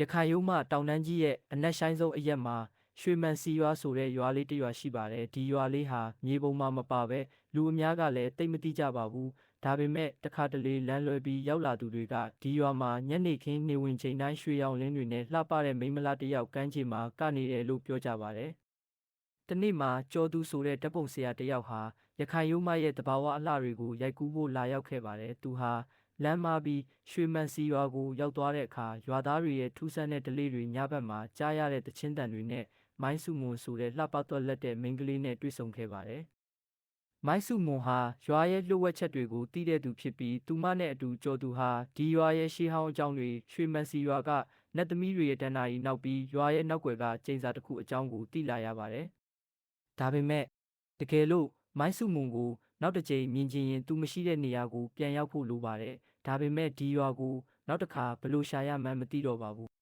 ရခိုင်ရုံးမှတောင်တန်းကြီးရဲ့အနက်ဆိုင်ဆုံးအရက်မှာရွှေမန်စီရွာဆိုတဲ့ရွာလေးတစ်ရွာရှိပါတယ်ဒီရွာလေးဟာမြေပုံမှာမပါပဲလူအများကလည်းတိတ်မတိကြပါဘူးဒါပေမဲ့တခါတလေလမ်းလွဲပြီးရောက်လာသူတွေကဒီရွာမှာညနေခင်းနေဝင်ချိန်တိုင်းရွှေရောင်လင်းတွေနဲ့လှပတဲ့မိန်းမလားတစ်ယောက်ကမ်းခြေမှာကနေတယ်လို့ပြောကြပါတယ်တနေ့မှာကျော်သူဆိုတဲ့တပ်ပုံဆရာတစ်ယောက်ဟာရခိုင်ရုံးမရဲ့တဘာဝအလှတွေကိုရိုက်ကူးဖို့လာရောက်ခဲ့ပါတယ်သူဟာ လမ်းမပြီးရွှေမန်စီရွာကိုရောက်သွားတဲ့အခါရွာသားတွေရဲ့ထူးဆန်းတဲ့ဒလေးတွေညဘက်မှာကြားရတဲ့တချင်းတန်တွေနဲ့မိုင်းစုမွန်ဆိုတဲ့လှပသွက်လက်တဲ့မိန်းကလေးနဲ့တွေ့ဆုံခဲ့ပါတယ်။မိုင်းစုမွန်ဟာရွာရဲ့လှုပ်ဝက်ချက်တွေကိုသိတဲ့သူဖြစ်ပြီးသူမနဲ့အတူကြော်သူဟာဒီရွာရဲ့ရှေးဟောင်းအကြောင်းတွေရွှေမန်စီရွာကနတ်သမီးတွေရဲ့တဏ္ဍာရီနောက်ပြီးရွာရဲ့နောက်ွယ်ကကျင်းစာတစ်ခုအကြောင်းကိုသိလာရပါတယ်။ဒါပေမဲ့တကယ်လို့မိုင်းစုမွန်ကို နောက်တစ်ကြိမ်မြင်ချင်ရင်သူမရှိတဲ့နေရာကိုပြန်ရောက်ဖို့လိုပါတယ်။ဒါပေမဲ့ဒီရွာကိုနောက်တစ်ခါဘယ်လိုရှာရမှန်းမသိတော့ပါဘူး